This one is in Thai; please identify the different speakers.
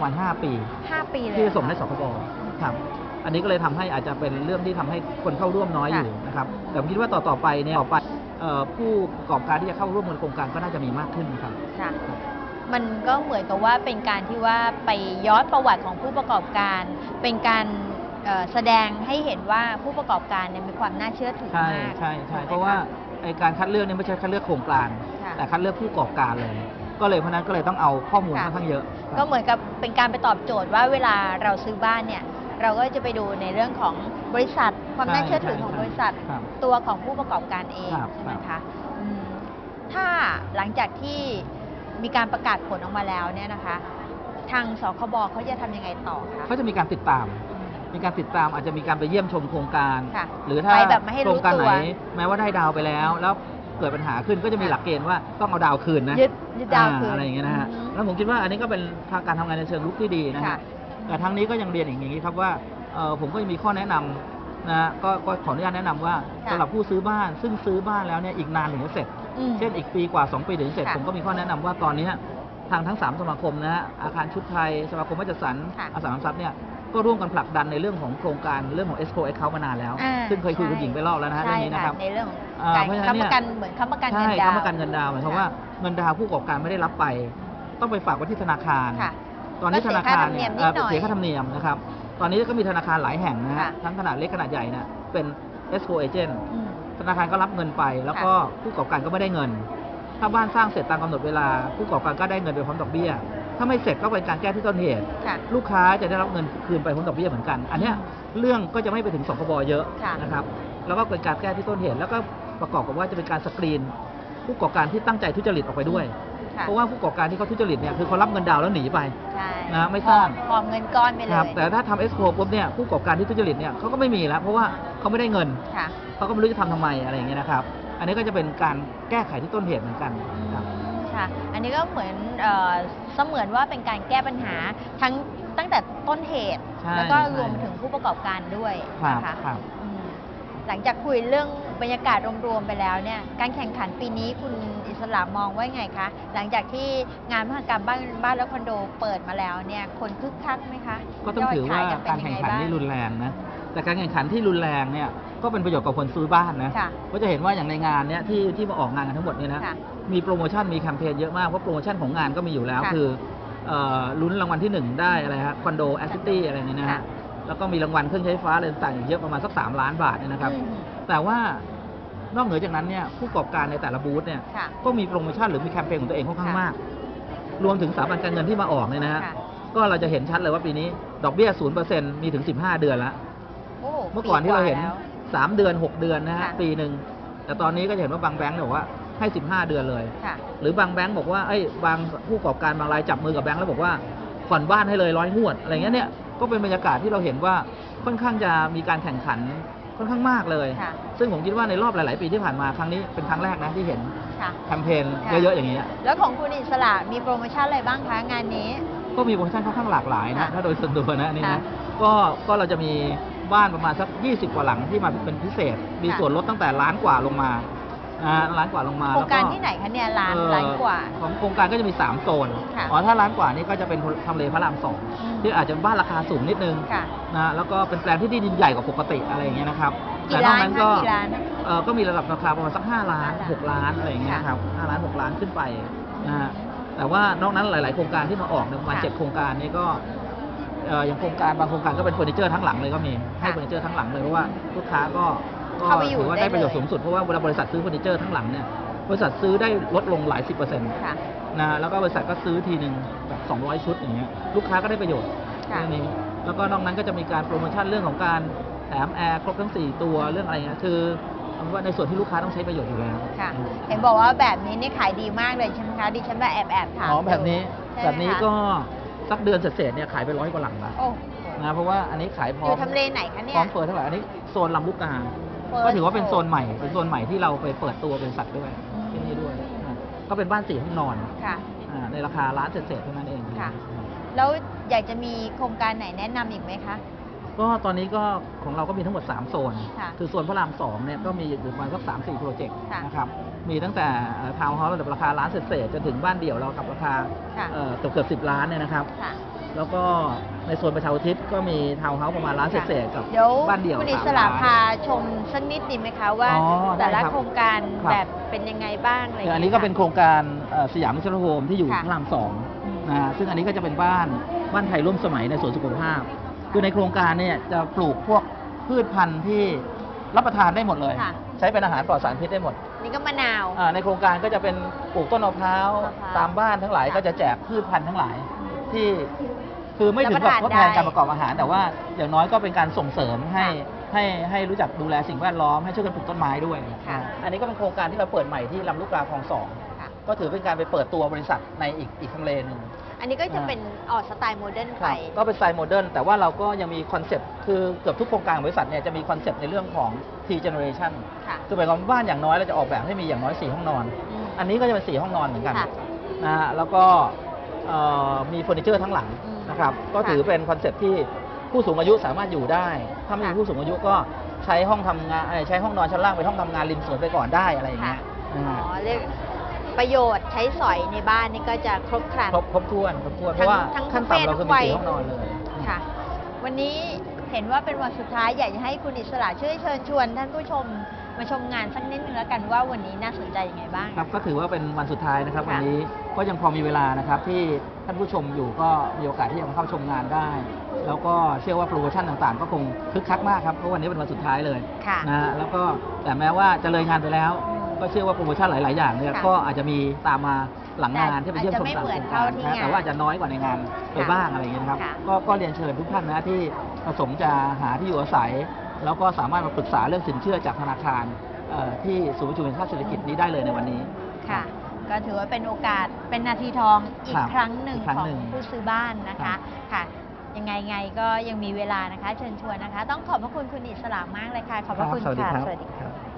Speaker 1: ประมาณ5ปี
Speaker 2: ห้าปีเลย
Speaker 1: ที่
Speaker 2: เหรอ
Speaker 1: ส่งให้
Speaker 2: คะ
Speaker 1: สคบครับ อันนี้ก็เลยทำให้อาจจะเป็นเรื่องที่ทำให้คนเข้าร่วมน้อยอยู่
Speaker 2: ค่ะ
Speaker 1: นะครับ แต่ผมคิดว่าต่อต่อไปเนี่ยต่อไปเอ่อผู้ประกอบการที่จะเข้าร่วมในโครงการก็น่าจะมีมากขึ้นครับ
Speaker 2: ค่ะ มันก็เหมือนกับว่าเป็นการที่ว่าไปย้อนประวัติของผู้ประกอบการ เป็นการเอ่อแสดงให้เห็นว่าผู้ประกอบการเนี่ยมีความน่าเชื่อถือ
Speaker 1: ใช่
Speaker 2: มาก
Speaker 1: ใช่ใช่
Speaker 2: ถูกไหม
Speaker 1: เพราะว่า
Speaker 2: ค
Speaker 1: ไอการคัดเลือกเนี่ยไม่ใช่คัดเลือกโครงการ
Speaker 2: ค่ะ
Speaker 1: แต่คัดเลือกผู้ประกอบการเลย ก็เลยเพราะฉะนั้นก็เลยต้องเอาข้อมูล
Speaker 2: ค่ะ
Speaker 1: ค่อนข้างเยอะครับ
Speaker 2: ก็เหมือนกับเป็นการไปตอบโจทย์ว่าเวลาเราซื้อบ้านเนี่ยเราก็จะไปดูในเรื่องของบริษัท ความน่าเชื่อถือของบริษัท
Speaker 1: ครับ
Speaker 2: ตัวของผู้ประกอบการเอง
Speaker 1: ครับ
Speaker 2: ใช่ไหม
Speaker 1: ครั
Speaker 2: คะ
Speaker 1: บ
Speaker 2: อืมถ้าหลังจากที่มีการประกาศผลออกมาแล้วเนี่ยนะคะ ทางสคบเขาจะทำยังไงต่อคะ
Speaker 1: เขาจะมีการติดตาม
Speaker 2: อืม
Speaker 1: มีการติดตามอาจจะมีการไปเยี่ยมชมโครงการ
Speaker 2: ค่ะ
Speaker 1: หรือถ้า
Speaker 2: ไปแบบไม่ให้รู้
Speaker 1: โครงการไหน
Speaker 2: ตัว
Speaker 1: แม้ว่าได้ดาวไปแล้ว แล้ว เกิดปัญหาขึ้นก็จะมี
Speaker 2: ค่ะ
Speaker 1: หลักเกณฑ์ว่าต้องเอาดาวคืนนะ
Speaker 2: ยึดยึดดาวคืน
Speaker 1: อ่อะไรอย่างเงี้ยนะฮะ
Speaker 2: อืม
Speaker 1: แล้วผมคิดว่าอันนี้ก็เป็นทางการทำงานในเชิงลุกที่ดีนะ
Speaker 2: ค่ะ
Speaker 1: ฮะแต่ทั้งนี้ก็ยังเรียนอย่างนี้ครับว่าเอ่อผมก็มีข้อแนะนำนะฮะก็ก็ขออนุญาตแนะนำว่า
Speaker 2: ค่ะ
Speaker 1: สำหรับผู้ซื้อบ้าน ซึ่งซื้อบ้านแล้วเนี่ยอีกนานถึงจะเสร็จ
Speaker 2: อืม
Speaker 1: เช่นอีกปีกว่า 2 ปีถึงจะเสร็จ
Speaker 2: ค่ะ
Speaker 1: ผมก็มีข้อแนะนำว่าตอนนี้ทางทั้ง 3 สมาคมนะฮะอาคารชุดไทยสมาคมมัจจสัน
Speaker 2: ค่ะ
Speaker 1: อสังหาริมทรัพย์เนี่ย ก็ร่วมกันผลักดันในเรื่องของโครงการเรื่องของ escrow account มานานแล้ว
Speaker 2: อ่า
Speaker 1: ซึ่งเคยคุยกับคุณหญิงไปรอบแล้วนะฮะเรื่องนี้นะครับ
Speaker 2: ใช่ในเรื่องของ
Speaker 1: อ่า
Speaker 2: การ
Speaker 1: เพราะฉะนั้น
Speaker 2: ค้ำ
Speaker 1: เนี่
Speaker 2: ป
Speaker 1: ย
Speaker 2: ระกันเหมือนค้ำประกันเงิน
Speaker 1: ใช่
Speaker 2: ดาว
Speaker 1: ค้ำประกันเงินดาวน์หมายความ
Speaker 2: ค่ะ
Speaker 1: ว่าเงินดาวน์ผู้ประกอบการไม่ได้รับไป ต้องไปฝากไว้ที่ธนาคาร
Speaker 2: ค่ะ
Speaker 1: ตอนนี้
Speaker 2: ก็
Speaker 1: ธ
Speaker 2: เสีย
Speaker 1: นาคารเนี่ย
Speaker 2: ค่าธรรมเนียมนิดหน่อย
Speaker 1: เสียค่าธรรมเนียมนะครับ ตอนนี้ก็มีธนาคารหลายแห่งนะฮะ
Speaker 2: ค่ะ
Speaker 1: ทั้งขนาดเล็กขนาดใหญ่เนี่ยเป็น escrow agent
Speaker 2: อืม
Speaker 1: ธนาคารก็รับเงินไป แล้วก็ผู้ประกอบการก็ไม่ได้เงิน ถ้าบ้านสร้างเสร็จตามกำหนดเวลา ผู้ประกอบการก็ได้เงินไปพร้อมดอกเบี้ย ถ้าไม่เสร็จก็เป็นการแก้ที่ต้นเหตุ
Speaker 2: ค่ะ
Speaker 1: ลูกค้าจะได้รับเงินคืนไปพร้อมดอกเบี้ยเหมือนกัน อันเนี้ยเรื่องก็จะไม่ไปถึงสคบเยอะ
Speaker 2: ค่ะ
Speaker 1: นะครับ แล้วก็เป็นการแก้ที่ต้นเหตุ แล้วก็ประกอบกับว่าจะเป็นการสกรีน ผู้ประกอบการที่ตั้งใจทุจริตออกไปด้วย
Speaker 2: ค่ะ
Speaker 1: เพราะว่าผู้ประกอบการที่เขาทุจริตเนี่ยคือเขารับเงินดาวน์แล้วหนีไป
Speaker 2: ใช่
Speaker 1: นะไม่สร้าง
Speaker 2: หอบเงินก้อนไปเลย
Speaker 1: ครับแต่ถ้าทำเอสโคปุ๊บเนี่ยผู้ประกอบการที่ทุจริตเนี่ยเขาก็ไม่มีแล้วเพราะว่าเขาไม่ได้เงิน
Speaker 2: ค่ะ
Speaker 1: เขาก็ไม่รู้จะทำทำไมอะไรอย่างเงี้ยนะครับ อันนี้ก็จะเป็นการแก้ไขที่ต้นเหตุเหมือนกันครับ
Speaker 2: ค่ะ อันนี้ก็เหมือนเอ่อเสมือนว่าเป็นการแก้ปัญหาทั้งตั้งแต่ต้นเหตุ
Speaker 1: ใช่
Speaker 2: แล้วก็
Speaker 1: ใช่
Speaker 2: รวมถึงผู้ประกอบการด้วย
Speaker 1: ครับ
Speaker 2: นะคะ
Speaker 1: ครับ
Speaker 2: อืม หลังจากคุยเรื่องบรรยากาศรวมๆไปแล้วเนี่ยการแข่งขันปีนี้คุณอิสระมองว่าไงคะ หลังจากที่งานมหกรรมบ้านบ้านและคอนโดเปิดมาแล้วเนี่ยคนคึกคักไหมคะ
Speaker 1: ก็ต้องถือว่าย
Speaker 2: ดขยนเป็
Speaker 1: การ
Speaker 2: ยั
Speaker 1: แข่ง
Speaker 2: ไบ้
Speaker 1: ขันนี่รุนแรงนะแต่การแข่งขันที่รุนแรงเนี่ยก็เป็นประโยชน์กับคนซื้อบ้านนะ
Speaker 2: ค่ะ
Speaker 1: ก็จะเห็นว่าอย่างในงานเนี่ยที่ที่มาออกงานกันทั้งหมดเนี่ยนะ
Speaker 2: ค่ะ
Speaker 1: มีโปรโมชั่นมีแคมเปญเยอะมากเพราะโปรโมชั่นของงานก็มีอยู่แล้ว
Speaker 2: ค่ะ
Speaker 1: คือเอ่อลุ้นรางวัลที่หนึ่งได้อะไรฮะคอนโดแอสซิตี้อะไรอย่างเงี้ยนะ
Speaker 2: ค่ะ
Speaker 1: ฮะ แล้วก็มีรางวัลเครื่องใช้ไฟฟ้าอะไรต่างๆอีกเยอะประมาณสักสามล้านบาทเนี่ยนะครับ
Speaker 2: อืม
Speaker 1: แต่ว่านอกเหนือจากนั้นเนี่ยผู้ประกอบการในแต่ละบูธเนี่ย
Speaker 2: ค่ะ
Speaker 1: ก็มีโปรโมชั่นหรือมีแคมเปญของตัวเองค่อนข้าง
Speaker 2: ค่ะ
Speaker 1: มาก รวมถึงสถาบันการเงินที่มาออกเนี่ยนะฮะ
Speaker 2: ค่ะ
Speaker 1: ก็เราจะเห็นชัดเลยว่าปีนี้ดอกเบี้ย0%มีถึง15เดือนแล้ว
Speaker 2: โอ้
Speaker 1: เมื่อก่อนที่เราเห็น
Speaker 2: ปีกว่แล้ว
Speaker 1: 3 เดือน 6 เดือนนะฮะ
Speaker 2: ค่ะ
Speaker 1: ปีหนึ่งแต่ตอนนี้ก็จะเห็นว่าบางแบงก์เนี่ยบอกว่าให้ 15 เดือนเลย
Speaker 2: ค่ะ
Speaker 1: หรือบางแบงก์บอกว่าเอ้ยบางผู้ประกอบการบางรายจับมือกับแบงก์แล้วบอกว่าผ่อนบ้านให้เลยร้อยงวดอะไรเงี้ยเนี่ย ก็เป็นบรรยากาศที่เราเห็นว่าค่อนข้างจะมีการแข่งขันค่อนข้างมากเลย
Speaker 2: ค่ะ
Speaker 1: ซึ่งผมคิดว่าในรอบหลาย ๆ ปีที่ผ่านมาครั้งนี้เป็นครั้งแรกนะที่เห็น
Speaker 2: ค่ะ
Speaker 1: แคมเปญ
Speaker 2: ค่ะ
Speaker 1: เยอะ ๆ อย่างนี้ย
Speaker 2: แล้วของคุณอิสระมีโปรโมชั่นอะไรบ้างคะงานนี้
Speaker 1: ก็มีโปรโมชั่นค่อนข้างหลากหลายนะ
Speaker 2: ค่ะ
Speaker 1: ถ้าโดยส่วนตัวนะอันนี่
Speaker 2: ค่ะ
Speaker 1: นะก็ก็เราจะมีบ้านประมาณสัก 20 กว่าหลังที่มาเป็นพิเศษ มี
Speaker 2: ค่ะ
Speaker 1: ส่วนลดตั้งแต่ล้านกว่าลงมา นะฮะล้านกว่าลงมา
Speaker 2: โครงการ
Speaker 1: แล้ว
Speaker 2: ที่ไหนคะเนี่ยร้าน
Speaker 1: เอ่อ
Speaker 2: ร้านกว่า
Speaker 1: ของโครงการก็จะมี 3 โซน
Speaker 2: ค่ะ
Speaker 1: อ๋อ ถ้าล้านกว่านี่ก็จะเป็นทำเลพระรามสอง
Speaker 2: อืม
Speaker 1: ที่อาจจะบ้านราคาสูงนิดนึง
Speaker 2: ค่ะ
Speaker 1: นะแล้วก็เป็นแปลงที่ดินใหญ่กว่าปกติอะไรอย่างเงี้ยนะครับ
Speaker 2: กี่
Speaker 1: แต่นอก
Speaker 2: ล้าน
Speaker 1: นั้น
Speaker 2: คะ
Speaker 1: ก็
Speaker 2: กี่ล้าน
Speaker 1: เออก็มีระดับราคาประมาณสัก5ล้าน
Speaker 2: ห้าล้าน
Speaker 1: 6 ล้านอะไรอย่างเงี้ย
Speaker 2: ค่ะ
Speaker 1: ครับ5ล้าน 6 ล้านขึ้นไปนะฮะแต่ว่านอกนั้นหลาย ๆ โครงการที่มาออกเนี่ยประมาณ
Speaker 2: ค่ะ
Speaker 1: เจ็ดโครงการนี้ก็เอ่ออย่างโครงการบางโครงการก็เป็นเฟอร์นิเจอร์ทั้งหลังเลยก็มีให้
Speaker 2: ค่ะ
Speaker 1: เฟอร์นิเจอร์ทั้งหลังเลยเพราะว่าลูกค้าก็ก็
Speaker 2: เข้าไปอยู่
Speaker 1: ถือว่า
Speaker 2: ได้
Speaker 1: ได้ประโยชน์
Speaker 2: เลย
Speaker 1: สูงสุดเพราะว่าเวลาบริษัทซื้อเฟอร์นิเจอร์ทั้งหลังเนี่ยบริษัทซื้อได้ลดลงหลายสิบเปอร์เซ็นต์
Speaker 2: ค่ะ
Speaker 1: นะแล้วก็บริษัทก็ซื้อทีหนึ่งแบบ200ชุดอย่างเงี้ยลูกค้าก็ได้ประโยชน์
Speaker 2: ค่ะ
Speaker 1: เรื่องนี้ แล้วก็นอกนั้นก็จะมีการโปรโมชั่นเรื่องของการแถมแอร์ครบทั้ง4ตัวเรื่องอะไรเงี้ยคือเอาเป็นว่าในส่วนที่ลูกค้าต้องใช้ประโยชน์อยู่แล้ว
Speaker 2: ค่ะ เห็นบอกว่าแบบนี้นี่ขายดีมากเลยใช่ไหมคะ ดิฉันมาแอบแอบถาม
Speaker 1: อ๋อแบบนี้
Speaker 2: ใช่ไหม
Speaker 1: แบบนี้
Speaker 2: คะ
Speaker 1: ก็สักเดือนเศษๆเนี่ยขายไปร้อยกว่าหลังละ
Speaker 2: โอ้
Speaker 1: นะเพราะว่าอันนี้ขายพร้
Speaker 2: อ
Speaker 1: อยู่ม
Speaker 2: ทำเลไหนคะเนี่
Speaker 1: พ
Speaker 2: ย
Speaker 1: ร้อมเปิดเท่าไหร่อันนี้โซนลำลูกกา
Speaker 2: เปิด
Speaker 1: ก็ถือว่าเป็นโซนใหม่เป็นโซนใหม่ที่เราไปเปิดตัวบริษัทด้วย
Speaker 2: อืม
Speaker 1: ที่นี่ด้วยนะก็เป็นบ้านสี่ห้องนอน
Speaker 2: ค่ะ
Speaker 1: อ่าในราคาล้านเศษๆเท่านั้นเอง
Speaker 2: ค่ะ แล้วอยากจะมีโครงการไหนแนะนำอีกไหมคะ
Speaker 1: ก็ตอนนี้ก็ของเราก็มีทั้งหมด 3 โซน
Speaker 2: ค่ะ
Speaker 1: คือโซนพระราม2เนี่ยก็มีอยู่ประมาณสักสามสี่โปรเจกต์
Speaker 2: ค่ะ
Speaker 1: นะครับมีตั้งแต่ทาวน์เฮาส์ระดับราคาล้านเศษๆจนถึงบ้านเดี่ยวเรากับราคา
Speaker 2: ค่ะ
Speaker 1: เอ่อเกือบเกือบสิบล้านเนี่ยนะครับ
Speaker 2: ค่ะ
Speaker 1: แล้วก็ในโซนประชาอุทิศก็มีทาวน์เฮาส์ประมาณล้านเศษๆกับ
Speaker 2: เดี๋ยว
Speaker 1: บ้านเดี่ยว
Speaker 2: คุณอิ
Speaker 1: สาม
Speaker 2: สระ
Speaker 1: ล้าน
Speaker 2: พาชมสักนิดดีไหมคะว่า
Speaker 1: อ๋อได้
Speaker 2: แต่ละ
Speaker 1: ครับ
Speaker 2: โครงการ
Speaker 1: ครับ
Speaker 2: แบบเป็นยังไงบ้างอะไร
Speaker 1: คืออัน
Speaker 2: ย่าง
Speaker 1: นี้
Speaker 2: งี้ย
Speaker 1: ก็
Speaker 2: ค่ะ
Speaker 1: เป็นโครงการเอ่อสยามมิชลโฮมที่อยู่
Speaker 2: ค่ะ
Speaker 1: พระรามสอง
Speaker 2: อืม
Speaker 1: นะฮะซึ่งอันนี้ก็จะเป็นบ้านบ้านไทยร่วมสมัยในสวนสุขภาพ คือในโครงการเนี่ยจะปลูกพวกพืชพันธุ์ที่รับประทานได้หมดเลย
Speaker 2: ค่ะ
Speaker 1: ใช้เป็นอาหารปลอดสารพิษได้หมด
Speaker 2: นี่ก็มะนาว
Speaker 1: อ่าในโครงการก็จะเป็นปลูกต้นมะพร้าว
Speaker 2: มะพร้าว
Speaker 1: ตามบ้านทั้งหลาย
Speaker 2: ค่ะ
Speaker 1: ก็จะแจกพืชพันธุ์ทั้งหลาย ที่คือไม่ถึงกับ
Speaker 2: รับ
Speaker 1: ท
Speaker 2: ประ
Speaker 1: ด
Speaker 2: ทาน
Speaker 1: แทนการ
Speaker 2: ได้
Speaker 1: ประกอบอาหาร แต่ว่าอย่างน้อยก็เป็นการส่งเสริมให้
Speaker 2: ค่ะ
Speaker 1: ให้ให้รู้จักดูแลสิ่งแวดล้อมให้ช่วยกันปลูกต้นไม้ด้วย
Speaker 2: ค่ะ
Speaker 1: อ่าอันนี้ก็เป็นโครงการที่เราเปิดใหม่ที่ลำลูกกาคลองสอง
Speaker 2: ค่ะ
Speaker 1: ก็ถือเป็นการไปเปิดตัวบริษัทในอีกอีกทำเลหนึ่ง
Speaker 2: อันนี้ก็จะ
Speaker 1: อ่า
Speaker 2: เป็นออกสไตล์โมเดิร์น
Speaker 1: ค
Speaker 2: ไป
Speaker 1: รับก็เป็นสไตล์โมเดิร์นแต่ว่าเราก็ยังมีคอนเซปต์คือเกือบทุกโครงการของบริษัทเนี่ยจะมีคอนเซปต์ในเรื่องของ T generation
Speaker 2: ค่ะ
Speaker 1: คือหมายความว่าบ้านอย่างน้อยเราจะออกแบบให้มีอย่างน้อย 4 ห้องนอน
Speaker 2: อืม
Speaker 1: อันนี้ก็จะเป็น 4 ห้องนอนเหมือนกัน
Speaker 2: ค่ะ
Speaker 1: นะฮะแล้วก็เอ่อ มีเฟอร์นิเจอร์ทั้งหลัง
Speaker 2: อืม
Speaker 1: นะครับ ก็
Speaker 2: ค่ะ
Speaker 1: ถือเป็นคอนเซปต์ที่ผู้สูงอายุสามารถอยู่ได้ ถ้าไม่มี
Speaker 2: ค่ะ
Speaker 1: ผู้สูงอายุก็ใช้ห้องทำงานเอ่อใช้ห้องนอนชั้นล่างเป็นห้องทำงานริมสวนไปก่อนได้อะไรอย่าง
Speaker 2: ค่ะ
Speaker 1: เงี้ย
Speaker 2: อ๋
Speaker 1: นะฮะ
Speaker 2: อเรียกประโยชน์ใช้สอยในบ้านนี่ก็จะครบครัน
Speaker 1: ครบครบถ้วนครบถ้วนเพ
Speaker 2: ทั้ง
Speaker 1: ราะว่า
Speaker 2: ทั้ง
Speaker 1: ขั้น
Speaker 2: ประเภท
Speaker 1: ต่ำเราคือ
Speaker 2: ทุกวั
Speaker 1: มี
Speaker 2: ย
Speaker 1: สี่ห้องนอนเลย
Speaker 2: ค่ะ วันนี้เห็นว่าเป็นวันสุดท้ายอยากจะให้คุณอิสระช่วยเชิญชวนท่านผู้ชม มาชมงานสักนิดนึงแล้วกันว่าวันนี้น่าสนใจยังไงบ้าง
Speaker 1: ครับก็ถือว่าเป็นวันสุดท้ายนะครับ
Speaker 2: ค่ะ
Speaker 1: วันนี้ก็ยังพอมีเวลานะครับ ที่ท่านผู้ชมอยู่ก็มีโอกาสที่จะมาเข้าชมงานได้ แล้วก็เชื่อว่าโปรโมชั่นต่างๆ ก็คงคึกคักมากครับเพราะวันนี้เป็นวันสุดท้ายเลย
Speaker 2: ค่ะ
Speaker 1: นะฮะแล้วก็แต่แม้ว่าจะเลยงานไปแล้ว
Speaker 2: อืม
Speaker 1: ก็เชื่อว่าโปรโมชั่นหลาย ๆ อย่างเนี่ย
Speaker 2: ค่ะ
Speaker 1: ก็อาจจะมีตามมาหลังงาน
Speaker 2: แต่
Speaker 1: ที่ไปเยี่ยมชม
Speaker 2: อาจจะไม่
Speaker 1: ตาม
Speaker 2: เหมื
Speaker 1: โค
Speaker 2: อ
Speaker 1: ร
Speaker 2: น
Speaker 1: ง
Speaker 2: เท่า
Speaker 1: การ
Speaker 2: ที่
Speaker 1: นะแต่ว่าอาจจะน้อยกว่าในงานไป
Speaker 2: ค่ะ
Speaker 1: บ้างอะไรอย่างเงี้ยนะครับ
Speaker 2: ค่ะ
Speaker 1: ก็ก็เรียนเชิญทุกท่านนะที่ประสงค์จะหาที่อยู่อาศัย แล้วก็สามารถมาปรึกษาเรื่องสินเชื่อจากธนาคารเอ่อที่ศูนย์ประชุมแห่งชาติเศรษฐกิจนี้ได้เลยในวันนี้
Speaker 2: ค่ะก็ถือว่าเป็นโอกาสเป็นนาทีทองอี
Speaker 1: ครั
Speaker 2: ก
Speaker 1: บ
Speaker 2: ครั้งหนึ่ง
Speaker 1: อีกครั้ง
Speaker 2: ของ
Speaker 1: หนึ่ง
Speaker 2: ผู้ซื้อบ้านนะ
Speaker 1: ครั
Speaker 2: คะ
Speaker 1: บ
Speaker 2: ค่ะยังไงไงก็ยังมีเวลานะคะ เชิญชวนนะคะ ต้องขอบพระคุณคุณอิสระมากเลยค่ะ ขอบพระคุณ
Speaker 1: สวัสดี
Speaker 2: ค่ะ
Speaker 1: ครับ
Speaker 2: สวัสดีค่ะ
Speaker 1: ครับ